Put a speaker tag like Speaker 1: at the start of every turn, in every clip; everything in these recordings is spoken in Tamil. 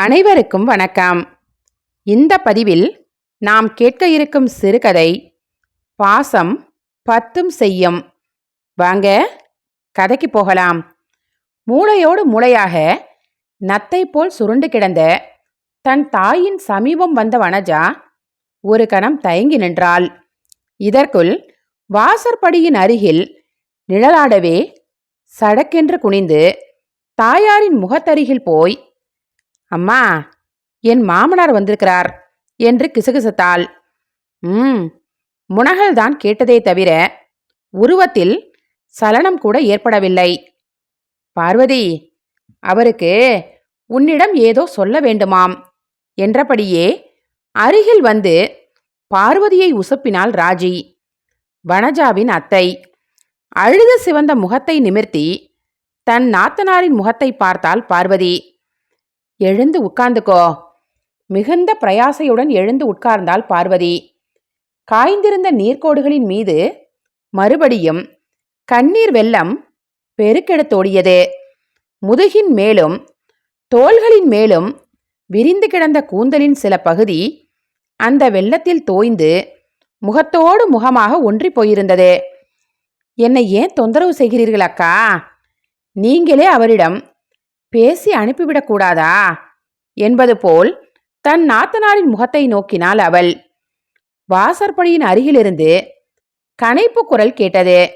Speaker 1: அனைவருக்கும் வணக்கம். இந்த பதிவில் நாம் கேட்க இருக்கும் சிறுகதை பாசம் பத்தும் செய்யும். வாங்க கதைக்கு போகலாம். மூளையோடு மூளையாக நத்தை போல் சுருண்டு கிடந்த தன் தாயின் சமீபம் வந்த வனஜா ஒரு கணம் தயங்கி நின்றாள். இதற்குள் வாசற்படியின் அருகில் நிழலாடவே சடக்கென்று குனிந்து தாயாரின் முகத்தருகில் போய் அம்மா என் மாமனார் வந்திருக்கிறார் என்று கிசுகிசுத்தாள். ம் முனகல்தான் கேட்டதே தவிர உருவத்தில் சலனம் கூட ஏற்படவில்லை. பார்வதி அவருக்கு உன்னிடம் ஏதோ சொல்ல வேண்டுமாம் என்றபடியே அருகில் வந்து பார்வதியை உசுப்பினாள் ராஜி. வனஜாவின் அத்தை அழுது சிவந்த முகத்தை நிமிர்த்தி தன் நாத்தனாரின் முகத்தை பார்த்தாள் பார்வதி. எழுந்து உட்கார்ந்துக்கோ. மிகுந்த பிரயாசையுடன் எழுந்து உட்கார்ந்தாள் பார்வதி. காய்ந்திருந்த நீர்க்கோடுகளின் மீது மறுபடியும் கண்ணீர் வெள்ளம் பெருக்கெடுத்தோடியது முதுகின் மேலும் தோள்களின் மேலும் விரிந்து கிடந்த கூந்தலின் சில பகுதி அந்த வெள்ளத்தில் தோய்ந்து முகத்தோடு முகமாக ஒன்றி போயிருந்தது. என்னை ஏன் தொந்தரவு செய்கிறீர்கள் அக்கா? நீங்களே அவரிடம் பேசி அனுப்பிவிடக்கூடாதா? என்பது போல் தன் நாத்தனாரின் முகத்தை நோக்கினாள் அவள். வாசற்படியின் அருகிலிருந்து கனைப்பு குரல் கேட்டது.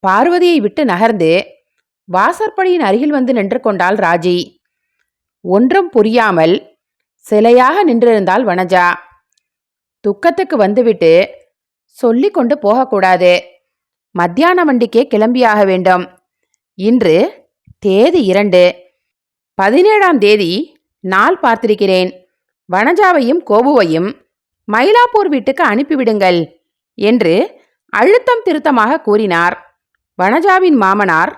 Speaker 1: பார்வதியை விட்டு நகர்ந்து வாசற்படியின் அருகில் வந்து நின்று கொண்டாள் ராஜி. ஒன்றும் புரியாமல் சிலையாக நின்றிருந்தாள் வனஜா. துக்கத்துக்கு வந்துவிட்டு சொல்லி கொண்டு போகக்கூடாது. மத்தியான வண்டிக்கே கிளம்பியாக வேண்டும். இன்று தேதி இரண்டு. பதினேழாம் தேதி நாள் பார்த்திருக்கிறேன். வனஜாவையும் கோபுவையும் மயிலாப்பூர் வீட்டுக்கு அனுப்பிவிடுங்கள் என்று அழுத்தம் திருத்தமாக கூறினார். வனஜாவின் மாமனார்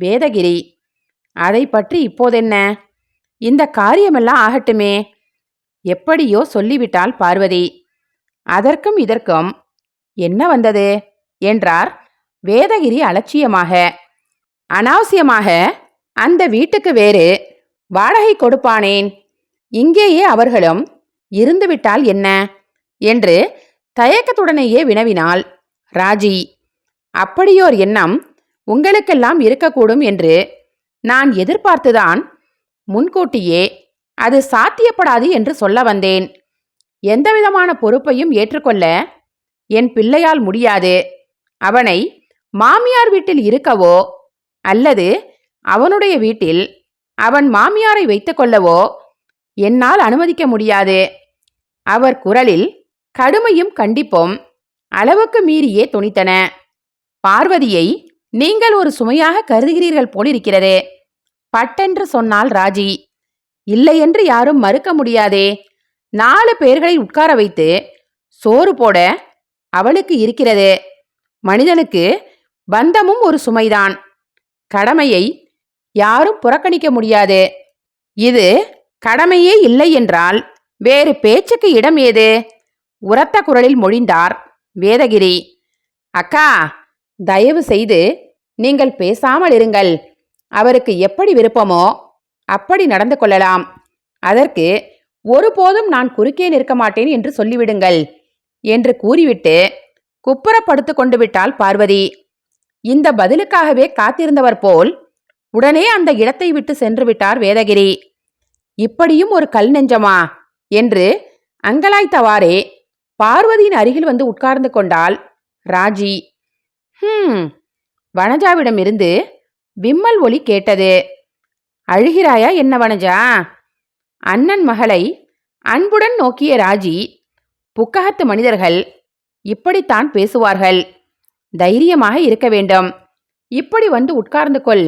Speaker 1: வேதகிரி அதை பற்றி இப்போதென்ன? இந்த காரியமெல்லாம் ஆகட்டுமே. எப்படியோ சொல்லிவிட்டாள் பார்வதி. அதற்கும் இதற்கும் என்ன வந்தது? என்றார் வேதகிரி அலட்சியமாக. அனாவசியமாக அந்த வீட்டுக்கு வேறு வாடகை கொடுப்பானேன். இங்கேயே அவர்களும் இருந்துவிட்டால் என்ன? என்று தயக்கத்துடனேயே வினவினாள். ராஜி அப்படியோர் எண்ணம் உங்களுக்கெல்லாம் இருக்கக்கூடும் என்று நான் எதிர்பார்த்துதான் முன்கூட்டியே அது சாத்தியப்படாது என்று சொல்ல வந்தேன். எந்தவிதமான பொறுப்பையும் ஏற்றுக்கொள்ள என் பிள்ளையால் முடியாது. அவனை மாமியார் வீட்டில் இருக்கவோ அல்லது அவனுடைய வீட்டில் அவன் மாமியாரை வைத்து கொள்ளவோ என்னால் அனுமதிக்க முடியாது. அவர் குரலில் கடுமையும் கண்டிப்பும் அளவுக்கு மீறியே துணித்தன. பார்வதியை நீங்கள் ஒரு சுமையாக கருதுகிறீர்கள் போலிருக்கிறது. பட்டென்று சொன்னால் ராஜி. இல்லையென்று யாரும் மறுக்க முடியாதே. நாலு பேர்களை உட்கார வைத்து சோறு போட அவளுக்கு இருக்கிறது. மனிதனுக்கு பந்தமும் ஒரு சுமைதான். கடமையை யாரும் புறக்கணிக்க முடியாது. இது கடமையே இல்லை என்றால் வேறு பேச்சுக்கு இடம் ஏது? உரத்த குரலில் மொழிந்தார் வேதகிரி. அக்கா தயவு செய்து நீங்கள் பேசாமல் இருங்கள். அவருக்கு எப்படி விருப்பமோ அப்படி நடந்து கொள்ளலாம். அதற்கு ஒருபோதும் நான் குறுக்கே நிற்க மாட்டேன் என்று சொல்லிவிடுங்கள் என்று கூறிவிட்டு குப்புறப்படுத்து கொண்டு விட்டாள் பார்வதி. இந்த பதிலுக்காகவே காத்திருந்தவர் போல் உடனே அந்த இடத்தை விட்டு சென்று விட்டார் வேதகிரி. இப்படியும் ஒரு கல் நெஞ்சமா? என்று அங்கலாய்த்தவாறே பார்வதியின் அருகில் வந்து உட்கார்ந்து கொண்டாள் ராஜி. ஹம் வனஜாவிடமிருந்து விம்மல் ஒலி கேட்டது. அழுகிறாயா என்ன வனஜா? அண்ணன் மகளை அன்புடன் நோக்கிய ராஜி புக்ககத்து மனிதர்கள் இப்படித்தான் பேசுவார்கள். தைரியமாக இருக்க வேண்டும். இப்படி வந்து உட்கார்ந்து கொள்.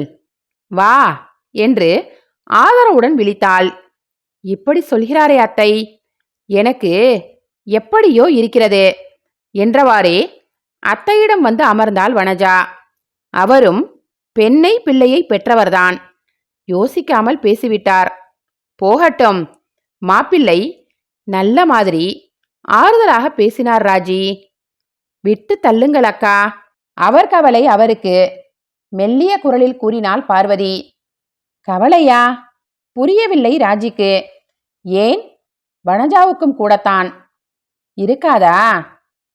Speaker 1: வா என்று ஆதரவுடன் விழித்தாள். இப்படி சொல்கிறாரே அத்தை. எனக்கு எப்படியோ இருக்கிறது என்றவாறே அத்தையிடம் வந்து அமர்ந்தாள் வனஜா. அவரும் பெண்ணை பிள்ளையை பெற்றவர்தான். யோசிக்காமல் பேசிவிட்டார். போகட்டும். மாப்பிள்ளை நல்ல மாதிரி ஆறுதலாக பேசினார் ராஜி. விட்டு தள்ளுங்கள் அக்கா. அவர் கவலை அவருக்கு. மெல்லிய குரலில் கூறினாள் பார்வதி. கவலையா? புரியவில்லை ராஜிக்கு. ஏன்? வனஜாவுக்கும் கூடத்தான். இருக்காதா?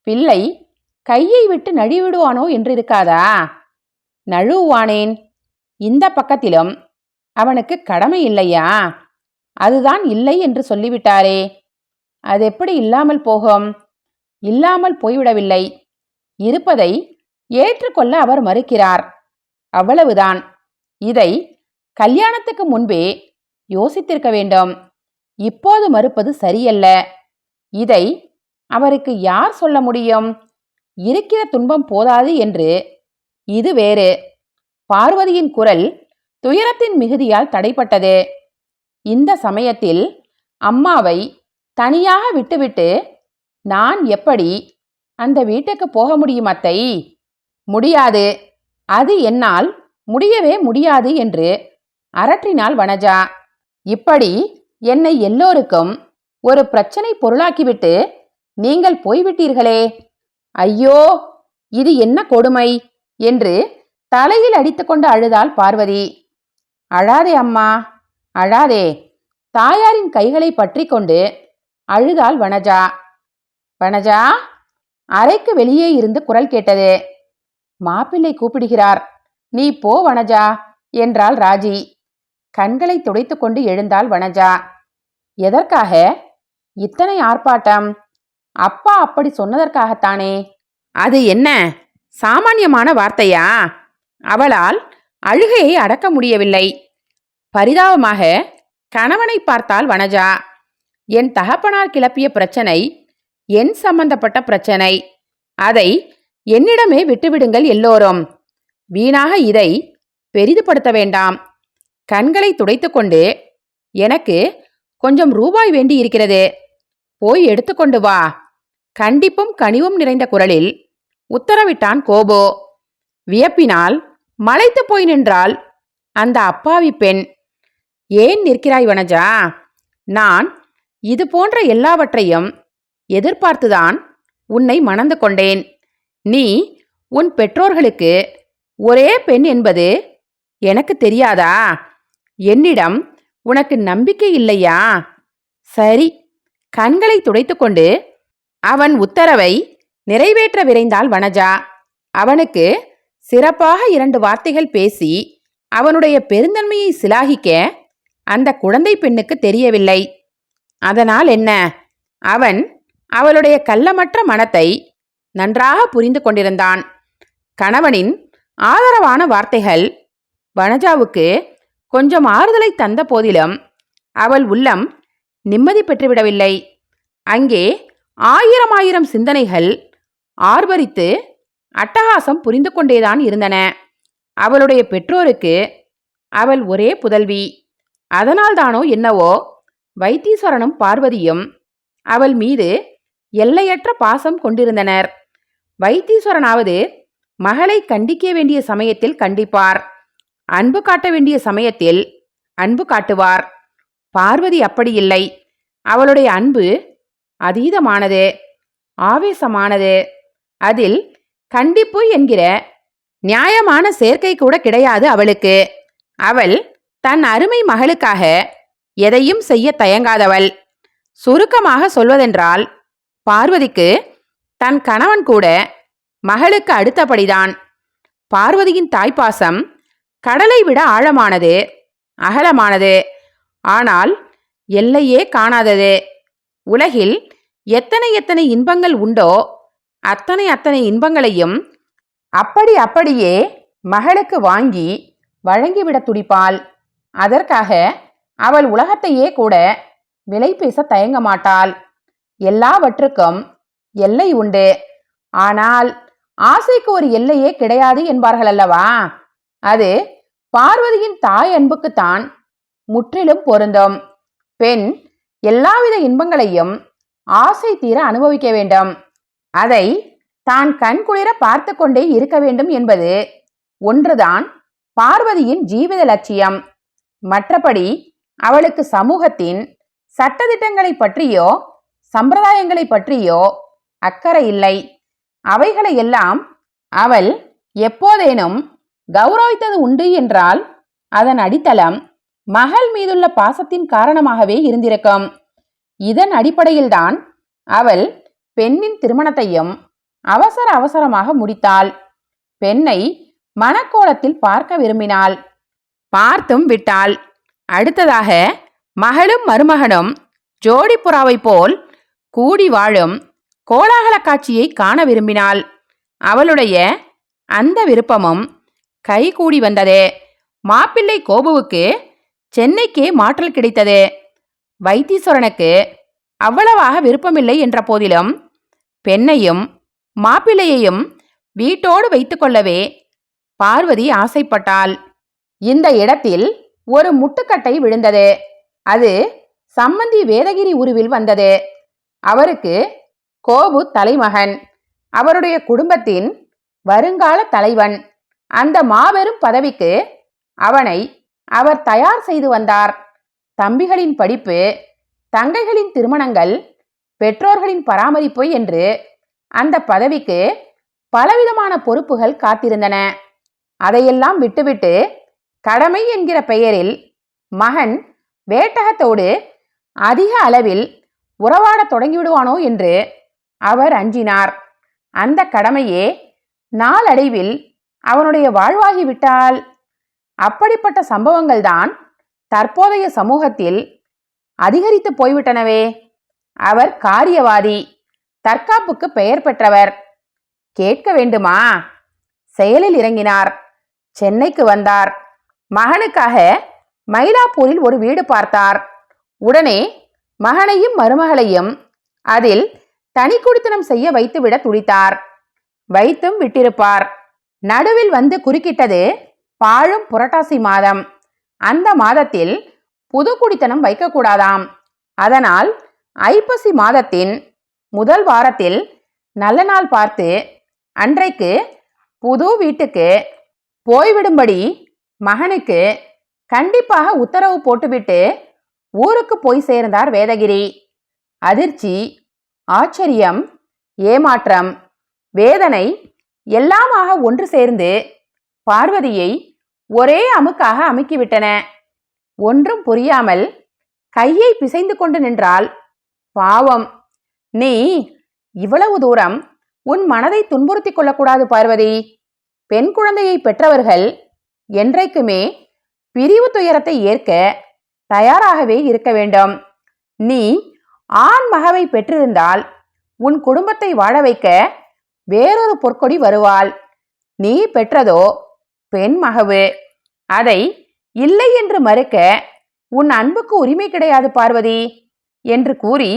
Speaker 1: பிள்ளை கையை விட்டு நழிவிடுவானோ என்று இருக்காதா நழுவுவானேன். இந்த பக்கத்திலும். அவனுக்கு கடமை இல்லையா? அதுதான் இல்லை என்று சொல்லிவிட்டாரே. அது எப்படி இல்லாமல் போகும்? இல்லாமல் போய்விடவில்லை. இருப்பதை ஏற்றுக்கொள்ள அவர் மறுக்கிறார். அவ்வளவுதான். இதை கல்யாணத்துக்கு முன்பே யோசித்திருக்க வேண்டும். இப்போது மறுப்பது சரியல்ல. இதை அவருக்கு யார் சொல்ல முடியும்? இருக்கிற துன்பம் போதாது என்று. இது வேறு. பார்வதியின் குரல் துயரத்தின் மிகுதியால் தடைப்பட்டது. இந்த சமயத்தில் அம்மாவை தனியாக விட்டுவிட்டு நான் எப்படி அந்த வீட்டுக்கு போக முடியும் அத்தை? முடியாது. அது என்னால் முடியவே முடியாது என்று அரற்றினாள் வனஜா. இப்படி என்னை எல்லோருக்கும் ஒரு பிரச்சனை பொருளாக்கிவிட்டு நீங்கள் போய்விட்டீர்களே. ஐயோ இது என்ன கொடுமை என்று தலையில் அடித்துக்கொண்டு அழுதாள் பார்வதி. அழாதே அம்மா அழாதே. தாயாரின் கைகளை பற்றி கொண்டு அழுதாள் வனஜா. வனஜா அறைக்கு வெளியே இருந்து குரல் கேட்டது. மாப்பிள்ளை கூப்பிடுகிறார். நீ போ வனஜா என்றாள் ராஜி. கண்களை துடைத்து கொண்டு எழுந்தாள் வனஜா. எதற்காக? இத்தனை ஆர்ப்பாட்டம். அப்பா அப்படி சொன்னதற்காகத்தானே. அது என்ன? சாமானியமான வார்த்தையா? அவளால் அழுகையை அடக்க முடியவில்லை. பரிதாபமாக கணவனை பார்த்தால் வனஜா. என் தகப்பனார் கிளப்பிய பிரச்சனை என் சம்பந்தப்பட்ட பிரச்சனை. அதை என்னிடமே விட்டுவிடுங்கள் எல்லோரும். வீணாக இதை பெரிதுபடுத்த வேண்டாம். கண்களை துடைத்துக்கொண்டு எனக்கு கொஞ்சம் ரூபாய் வேண்டி இருக்கிறது போய் எடுத்துக்கொண்டு வா. கண்டிப்பும் கனிவும் நிறைந்த குரலில் உத்தரவிட்டான் கோபோ. வியப்பினால் மலைத்து போய் நின்றாள் அந்த அப்பாவி பெண். ஏன் நிற்கிறாய் வனஜா? நான் இது போன்ற எல்லாவற்றையும் எதிர்பார்த்துதான் உன்னை மணந்து கொண்டேன். நீ உன் பெற்றோர்களுக்கு ஒரே பெண் என்பது எனக்கு தெரியாதா? என்னிடம் உனக்கு நம்பிக்கை இல்லையா? சரி கண்களை துடைத்துக்கொண்டு அவன் உத்தரவை நிறைவேற்ற விரைந்தாள் வனஜா. அவனுக்கு சிறப்பாக இரண்டு வார்த்தைகள் பேசி அவனுடைய பெருந்தன்மையை சிலாகிக்க அந்த குழந்தை பெண்ணுக்கு தெரியவில்லை. அதனால் என்ன? அவன் அவளுடைய கள்ளமற்ற மனத்தை நன்றாக புரிந்து கொண்டிருந்தான். கணவனின் ஆதரவான வார்த்தைகள் வனஜாவுக்கு கொஞ்சம் ஆறுதலை தந்த போதிலும் அவள் உள்ளம் நிம்மதி பெற்றுவிடவில்லை. அங்கே ஆயிரம் ஆயிரம் சிந்தனைகள் ஆர்வரித்து அட்டகாசம் புரிந்து கொண்டேதான் இருந்தன. அவளுடைய பெற்றோருக்கு அவள் ஒரே புதல்வி. அதனால்தானோ என்னவோ வைத்தீஸ்வரனும் பார்வதியும் அவள் மீது எல்லையற்ற பாசம் கொண்டிருந்தனர். வைத்தீஸ்வரனாவது மகளை கண்டிக்க வேண்டிய சமயத்தில் கண்டிப்பார். அன்பு காட்ட வேண்டிய சமயத்தில் அன்பு காட்டுவார். பார்வதி அப்படி இல்லை. அவளுடைய அன்பு அதீதமானது ஆவேசமானது. அதில் கண்டிப்பு என்கிற நியாயமான சேர்க்கை கூட கிடையாது அவளுக்கு. அவள் தன் அருமை மகளுக்காக எதையும் செய்ய தயங்காதவள். சுருக்கமாக சொல்வதென்றால் பார்வதிக்கு தன் கணவன் கூட மகளுக்கு அடுத்தபடிதான் பார்வதியின் தாய்ப்பாசம் கடலை விட ஆழமானது அகலமானது. ஆனால் எல்லையே காணாதது. உலகில் எத்தனை எத்தனை இன்பங்கள் உண்டோ அத்தனை அத்தனை இன்பங்களையும் அப்படி அப்படியே மகளுக்கு வாங்கி வழங்கிவிட துடிப்பாள். அதற்காக அவள் உலகத்தையே கூட விலை பேச தயங்க மாட்டாள். எல்லாவற்றுக்கும் எல்லை உண்டு. ஆனால் ஆசைக்கு ஒரு எல்லையே கிடையாது என்பார்கள் அல்லவா? அது பார்வதியின் தாய் அன்புக்குத்தான் முற்றிலும் பொருந்தும். பெண் எல்லாவித இன்பங்களையும் ஆசை தீர அனுபவிக்க வேண்டும். அதை தான் கண்குளிர பார்த்து கொண்டே இருக்க வேண்டும் என்பது ஒன்றுதான் பார்வதியின் ஜீவித லட்சியம். மற்றபடி அவளுக்கு சமூகத்தின் சட்டதிட்டங்களை பற்றியோ சம்பிரதாயங்களை பற்றியோ அக்கறை இல்லை. அவைகளை எல்லாம் அவள் எப்போதேனும் கௌரவித்தது உண்டு என்றால் அதன் அடித்தளம் மகள் மீதுள்ள பாசத்தின் காரணமாகவே இருந்திருக்கும். இதன் அடிப்படையில்தான் அவள் பெண்ணின் திருமணத்தையும் அவசர அவசரமாக முடித்தாள். பெண்ணை மணக்கோலத்தில் பார்க்க விரும்பினாள். பார்த்தும் விட்டாள். அடுத்ததாக மகளும் மருமகனும் ஜோடி புறாவைப் போல் கூடி வாழும் கோலாகல காட்சியை காண விரும்பினாள். அவளுடைய அந்த விருப்பமும் கைகூடி வந்தது. மாப்பிள்ளை கோபுவுக்கு சென்னைக்கே மாற்றல் கிடைத்தது. வைத்தீஸ்வரனுக்கு அவ்வளவாக விருப்பமில்லை என்ற போதிலும் பெண்ணையும் மாப்பிள்ளையையும் வீட்டோடு வைத்துக்கொள்ளவே பார்வதி ஆசைப்பட்டாள். இந்த இடத்தில் ஒரு முட்டுக்கட்டை விழுந்தது. அது சம்மந்தி வேதகிரி உருவில் வந்தது. அவருக்கு கோபு தலைமகன். அவருடைய குடும்பத்தின் வருங்கால தலைவன். அந்த மாபெரும் பதவிக்கு அவனை அவர் தயார் செய்து வந்தார். தம்பிகளின் படிப்பு தங்கைகளின் திருமணங்கள் பெற்றோர்களின் பராமரிப்பு என்று அந்த பதவிக்கு பலவிதமான பொறுப்புகள் காத்திருந்தன. அதையெல்லாம் விட்டுவிட்டு கடமை என்கிற பெயரில் மகன் வேட்டகத்தோடு அதிக அளவில் உறவாடத் தொடங்கிவிடுவானோ என்று அவர் அஞ்சினார். அந்த கடமையே நாளடைவில் அவனுடைய வாழ்வாகிவிட்டால். அப்படிப்பட்ட சம்பவங்கள்தான் தற்போதைய சமூகத்தில் அதிகரித்து போய்விட்டனவே. அவர் காரியவாதி தற்காப்புக்கு பெயர் பெற்றவர். கேட்க வேண்டுமா? செயலில் இறங்கினார். சென்னைக்கு வந்தார். மகனுக்காக மயிலாப்பூரில் ஒரு வீடு பார்த்தார். உடனே மகனையும் மருமகளையும் அதில் தனி குடித்தனம் செய்ய வைத்துவிட துடித்தார். வைத்தும் விட்டிருப்பார். நடுவில் வந்து குறுக்கிட்டது பாழும் புரட்டாசி மாதம். அந்த மாதத்தில் புது குடித்தனம் வைக்கக்கூடாதாம். அதனால் ஐப்பசி மாதத்தின் முதல் வாரத்தில் நல்ல நாள் பார்த்து அன்றைக்கு புது வீட்டுக்கு போய்விடும்படி மகனுக்கு கண்டிப்பாக உத்தரவு போட்டுவிட்டு ஊருக்கு போய் சேர்ந்தார் வேதகிரி. அதிர்ச்சி ஆச்சரியம் ஏமாற்றம் வேதனை எல்லாமாக ஒன்று சேர்ந்து பார்வதியை ஒரே அமுக்காக அமுக்கிவிட்டன. ஒன்றும் புரியாமல் கையை பிசைந்து கொண்டு நின்றால் பாவம் நீ இவ்வளவு தூரம் உன் மனதை துன்புறுத்திக் கொள்ளக்கூடாது பார்வதி. பெண் குழந்தையை பெற்றவர்கள் என்றைக்குமே பிரிவு துயரத்தை ஏற்க தயாராகவே இருக்க வேண்டும். நீ ஆண் மகவை பெற்றிருந்தால் உன் குடும்பத்தை வாழ வைக்க வேறொரு பொற்கொடி வருவாள். நீ பெற்றதோ பெண் மகவு. அதை இல்லை என்று மறுக்க உன் அன்புக்கு உரிமை கிடையாது பார்வதி என்று கூறி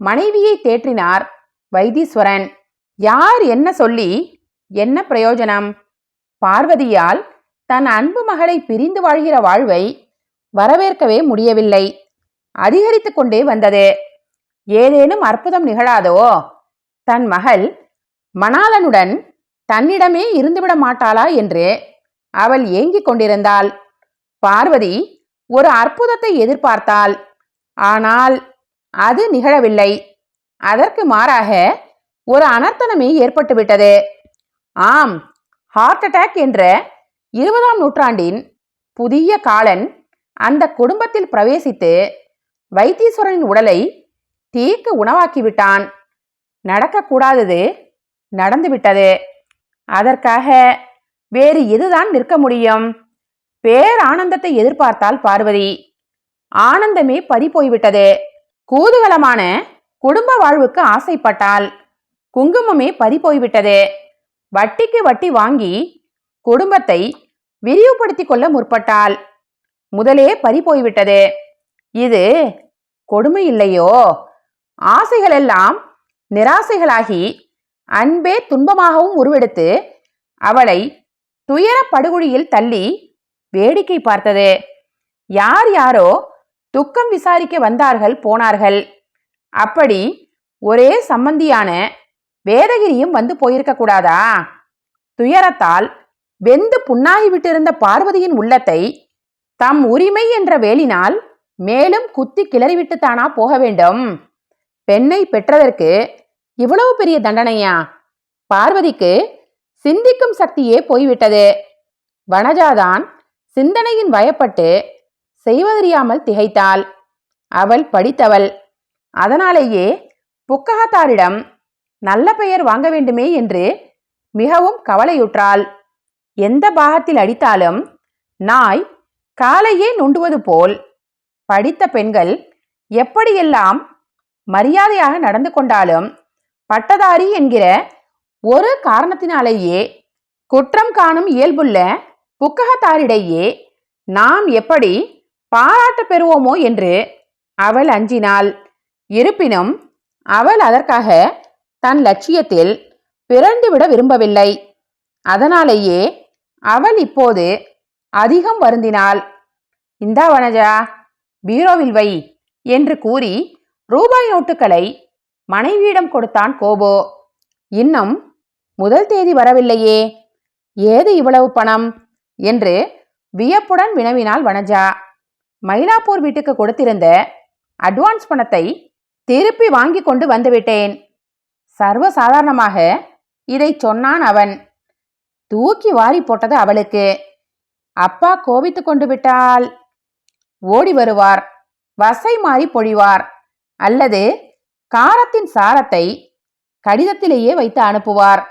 Speaker 1: மனைவியை தேற்றினார் வைத்தீஸ்வரன். யார் என்ன சொல்லி என்ன பிரயோஜனம்? பார்வதியால் தன் அன்பு மகளை பிரிந்து வாழ்கிற வாழ்வை வரவேற்கவே முடியவில்லை. அதிகரித்து கொண்டே வந்தது. ஏதேனும் அற்புதம் நிகழாதோ? தன் மகள் மணாளனுடன் தன்னிடமே இருந்துவிட மாட்டாளா என்று அவள் ஏங்கிக் கொண்டிருந்தாள். பார்வதி ஒரு அற்புதத்தை எதிர்பார்த்தாள். ஆனால் அது நிகழவில்லை. அதற்கு மாறாக ஒரு அனர்த்தனமே ஏற்பட்டுவிட்டது. ஆம் ஹார்ட் அட்டாக் என்ற இருபதாம் நூற்றாண்டின் புதிய காலன் அந்த குடும்பத்தில் பிரவேசித்து வைத்தீஸ்வரனின் உடலை தீக்கு உணவாக்கிவிட்டான். நடக்கக்கூடாதது நடந்துவிட்டது. அதற்காக வேறு எதுதான் நிற்க முடியும்? பேர் ஆனந்தத்தை எதிர்பார்த்தால் பார்வதி. ஆனந்தமே பறி போய்விட்டது. கூதுகலமான குடும்ப வாழ்வுக்கு ஆசைப்பட்டால் குங்குமமே பறி போய்விட்டது. வட்டிக்கு வட்டி வாங்கி குடும்பத்தை விரிவுபடுத்திக் கொள்ள முற்பட்டாள். முதலே பறி போய்விட்டது. இது கொடுமை இல்லையோ? ஆசைகளெல்லாம் நிராசைகளாகி அன்பே துன்பமாகவும் உருவெடுத்து அவளை துயர படுகொழியில் தள்ளி வேடிக்கை பார்த்தது. யார் யாரோ துக்கம் விசாரிக்க வந்தார்கள் போனார்கள். அப்படி ஒரே சம்பந்தியான வேதகிரியும் வந்து போயிருக்க கூடாதா? துயரத்தால் வெந்து புண்ணாகி விட்டிருந்த பார்வதியின் உள்ளத்தை தம் உரிமை என்ற வேலினால் மேலும் குத்தி கிளறிவிட்டுத்தானா போக வேண்டும். பெண்ணை பெற்றதற்கு இவ்வளவு பெரிய தண்டனையா? பார்வதிக்கு சிந்திக்கும் சக்தியே போய்விட்டது. வனஜாதான் சிந்தனையின் வயப்பட்டு செய்வதறியாமல் திகைத்தாள். அவள் படித்தவள். அதனாலேயே புக்ககத்தாரிடம் நல்ல பெயர் வாங்க வேண்டுமே என்று மிகவும் கவலையுற்றாள். எந்த பாகத்தில் அடித்தாலும் நாய் காலையே நுண்டுவது போல் படித்த பெண்கள் எப்படியெல்லாம் மரியாதையாக நடந்து கொண்டாலும் பட்டதாரி என்கிற ஒரு காரணத்தினாலேயே குற்றம் காணும் இயல்புள்ள புக்ககத்தாரிடையே நாம் எப்படி பாராட்டு பெறுவோமோ என்று அவள் அஞ்சினாள். இருப்பினும் அவள் அதற்காக தன் லட்சியத்தில் பிறந்துவிட விரும்பவில்லை. அதனாலேயே அவள் இப்போது அதிகம் வருந்தினாள். இந்தா வனஜா பீரோவில் வை என்று கூறி ரூபாய் நோட்டுகளை மனைவியிடம் கொடுத்தான் கோபோ. இன்னும் முதல் தேதி வரவில்லையே ஏது இவ்வளவு பணம்? என்று வியப்புடன் வினவினாள் வனஜா. மயிலாப்பூர் வீட்டுக்கு கொடுத்திருந்த அட்வான்ஸ் பணத்தை திருப்பி வாங்கி கொண்டு வந்துவிட்டேன். சர்வ சாதாரணமாக இதை சொன்னான் அவன். தூக்கி வாரி போட்டது அவளுக்கு. அப்பா கோபித்து கொண்டு விட்டால் ஓடி வருவார் வசை மாறி பொழிவார் அல்லது காரத்தின் சாரத்தை கடிதத்திலேயே வைத்து அனுப்புவார்.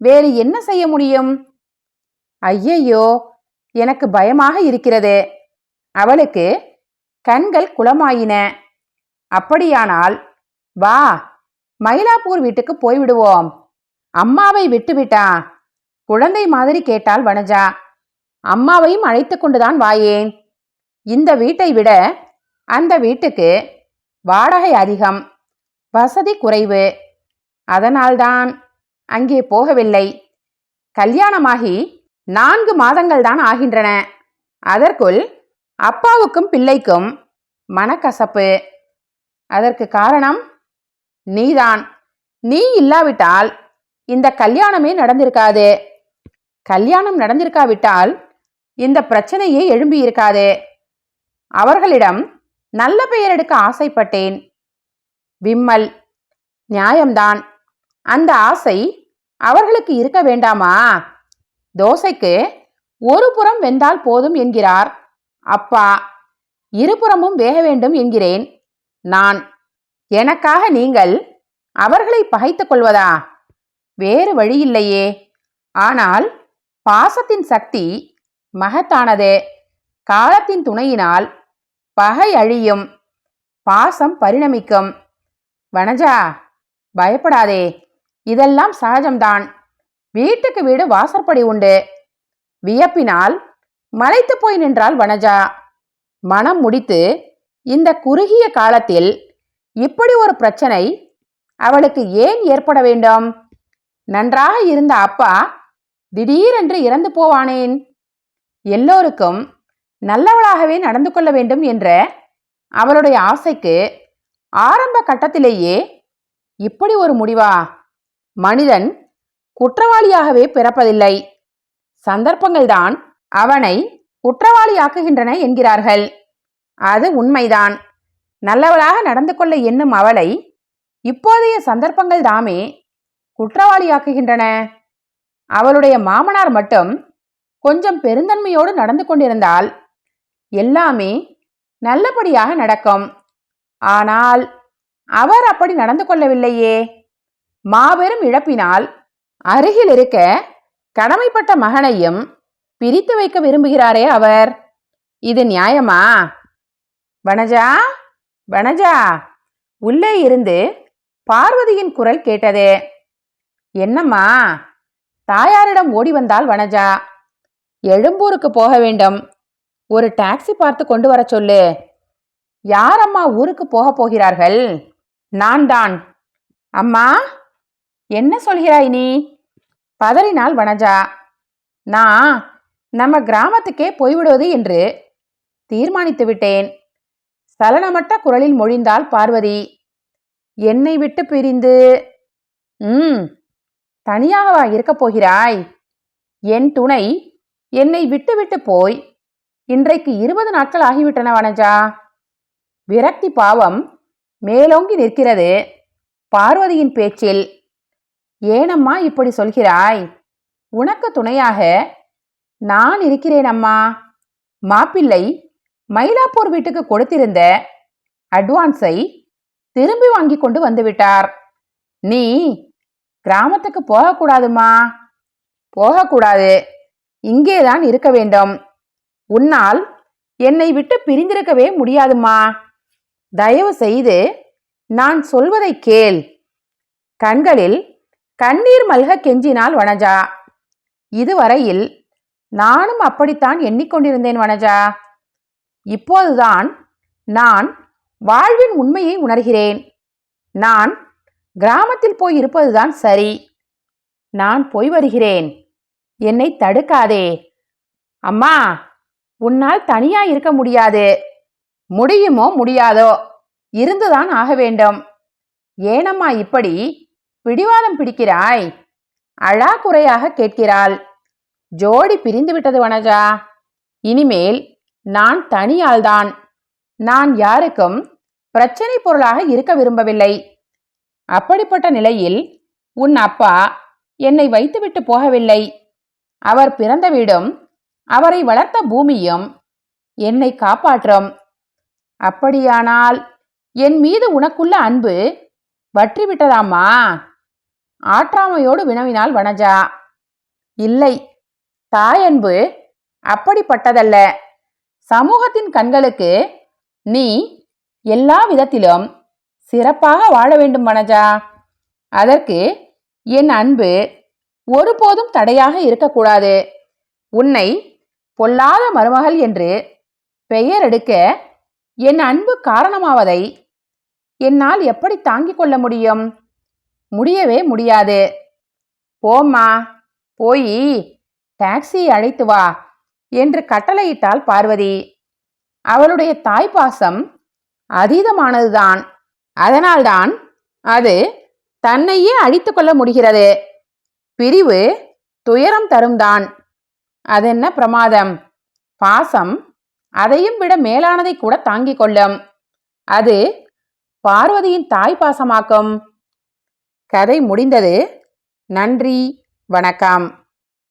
Speaker 1: வேறு என்ன செய்ய முடியும்? ஐயையோ எனக்கு பயமாக இருக்கிறது. அவளுக்கு கண்கள் குளமாயின. அப்படியானால் வா மயிலாப்பூர் வீட்டுக்கு போய்விடுவோம். அம்மாவை விட்டுவிட்டா? குழந்தை மாதிரி கேட்டாள் வனஜா. அம்மாவையும் அழைத்து கொண்டுதான் வாயேன். இந்த வீட்டை விட அந்த வீட்டுக்கு வாடகை அதிகம். வசதி குறைவு. அதனால்தான் அங்கே போகவில்லை. கல்யாணமாகி நான்கு மாதங்கள் தான் ஆகின்றன. அதற்குள் அப்பாவுக்கும் பிள்ளைக்கும் மனக்கசப்பு. அதற்கு காரணம் நீதான். நீ இல்லாவிட்டால் இந்த கல்யாணமே நடந்திருக்காது. கல்யாணம் நடந்திருக்காவிட்டால் இந்த பிரச்சனையே எழும்பியிருக்காது அவர்களிடம் நல்ல பெயர் எடுக்க ஆசைப்பட்டேன். விம்மல் நியாயம்தான். அந்த ஆசை அவர்களுக்கு இருக்க வேண்டாமா? தோசைக்கு ஒரு புறம் வெந்தால் போதும் என்கிறார். அப்பா இருபுறமும் வேக வேண்டும் என்கிறேன். நான் எனக்காக நீங்கள் அவர்களை பகைத்துக் கொள்வதா? வேறு வழியில்லையே ஆனால் பாசத்தின் சக்தி மகத்தானது. காலத்தின் துணையினால் பகை அழியும் பாசம் பரிணமிக்கும். வனஜா பயப்படாதே. இதெல்லாம் சகஜம்தான். வீட்டுக்கு வீடு வாசற்படி உண்டு. வியப்பினால் மலைத்து போய் நின்றாள் வனஜா. மனம் முடித்து இந்த குறுகிய காலத்தில் இப்படி ஒரு பிரச்சனை அவளுக்கு ஏன் ஏற்பட வேண்டும்? நன்றாக இருந்த அப்பா திடீரென்று இறந்து போவானேன். எல்லோருக்கும் நல்லவளாகவே நடந்து கொள்ள வேண்டும் என்ற அவளுடைய ஆசைக்கு ஆரம்ப கட்டத்திலேயே இப்படி ஒரு முடிவா? மனிதன் குற்றவாளியாகவே பிறப்பதில்லை. சந்தர்ப்பங்கள்தான் அவனை குற்றவாளியாக்குகின்றன என்கிறார்கள். அது உண்மைதான். நல்லவளாக நடந்து கொள்ள எண்ணும் அவளை இப்போதைய சந்தர்ப்பங்கள் தாமே குற்றவாளியாக்குகின்றன. அவளுடைய மாமனார் மட்டும் கொஞ்சம் பெருந்தன்மையோடு நடந்து கொண்டிருந்தால் எல்லாமே நல்லபடியாக நடக்கும். ஆனால் அவர் அப்படி நடந்து கொள்ளவில்லையே. மாபெரும் இழப்பினால் அருகில் இருக்க கடமைப்பட்ட மகனையும் பிரித்து வைக்க விரும்புகிறாரே அவர். இது நியாயமா? வனஜா வனஜா உள்ளே இருந்து பார்வதியின் குரல் கேட்டது. என்னம்மா தாயாரிடம் ஓடி வந்தாள் வனஜா. எழும்பூருக்கு போக வேண்டும். ஒரு டாக்ஸி பார்த்து கொண்டு வர சொல்லு. யார் அம்மா ஊருக்கு போக போகிறார்கள்? நான் தான் அம்மா என்ன சொல்கிறாய் நீ? பதறினாள் வனஜா. நான் நம்ம கிராமத்துக்கே போய்விடுவது என்று தீர்மானித்து விட்டேன். சலனமட்ட குரலில் மொழிந்தாள் பார்வதி. என்னை விட்டு பிரிந்து ம் தனியாகவா இருக்கப் போகிறாய்? என் துணை என்னை விட்டுவிட்டு போய் இன்றைக்கு இருபது நாட்கள் ஆகிவிட்டன வனஜா. விரக்தி பாவம் மேலோங்கி நிற்கிறது. பார்வதியின் பேச்சில் ஏனம்மா இப்படி சொல்கிறாய்? உனக்கு துணையாக நான் இருக்கிறேன் அம்மா. மாப்பிள்ளை மயிலாப்பூர் வீட்டுக்கு கொடுத்திருந்த அட்வான்ஸை திரும்பி வாங்கி கொண்டு வந்துவிட்டார் நீ கிராமத்துக்கு போகக்கூடாதுமா போகக்கூடாது. இங்கேதான் இருக்க வேண்டும். உன்னால் என்னை விட்டு பிரிந்திருக்கவே முடியாதுமா? தயவு செய்து நான் சொல்வதை கேள். கண்களில் கண்ணீர் மல்க கெஞ்சினாள் வனஜா. இதுவரையில் நானும் அப்படித்தான் எண்ணிக்கொண்டிருந்தேன் வனஜா. இப்போதுதான் நான் வாழ்வின் உண்மையை உணர்கிறேன். நான் கிராமத்தில் போய் இருப்பதுதான் சரி. நான் போய் வருகிறேன். என்னை தடுக்காதே. அம்மா உன்னால் தனியா இருக்க முடியாது. முடியுமோ முடியாதோ இருந்துதான் ஆக வேண்டும். ஏனம்மா இப்படி? பிடிவாதம் பிடிக்கிறாய். அழா குறையாக கேட்கிறாள். ஜோடி பிரிந்து விட்டது வனஜா. இனிமேல் நான் தனியாள்தான். நான் யாருக்கும் பிரச்சனை பொருளாக இருக்க விரும்பவில்லை. அப்படிப்பட்ட நிலையில் உன் அப்பா என்னை வைத்துவிட்டு போகவில்லை. அவர் பிறந்த வீடும் அவரை வளர்த்த பூமியும் என்னை காப்பாற்றும். அப்படியானால் என் மீது உனக்குள்ள அன்பு வற்றிவிட்டதாமா? ஆற்றாமையோடு வினவினாள் வனஜா. இல்லை தாயன்பு அப்படிப்பட்டதல்ல. சமூகத்தின் கண்களுக்கு நீ எல்லா விதத்திலும் சிறப்பாக வாழ வேண்டும் வனஜா. அதற்கு என் அன்பு ஒருபோதும் தடையாக இருக்கக்கூடாது. உன்னை பொல்லாத மருமகள் என்று பெயர் எடுக்க என் அன்பு காரணமாவதை என்னால் எப்படி தாங்கிக் கொள்ள முடியும்? முடியவே முடியாது. போம்மா போய் டாக்ஸி அழைத்து வா என்று கட்டளையிட்டாள் பார்வதி. அவளுடைய தாய்ப்பாசம் அதீதமானதுதான். அதனால்தான் அது தன்னையே அழித்து கொள்ள முடிகிறது. பிரிவு துயரம் தரும்தான். அதென்ன பிரமாதம்? பாசம் அதையும் விட மேலானதை கூட தாங்கிக் கொள்ளும். அது பார்வதியின் தாய் பாசமாக்கும். கதை முடிந்தது. நன்றி. வணக்கம்.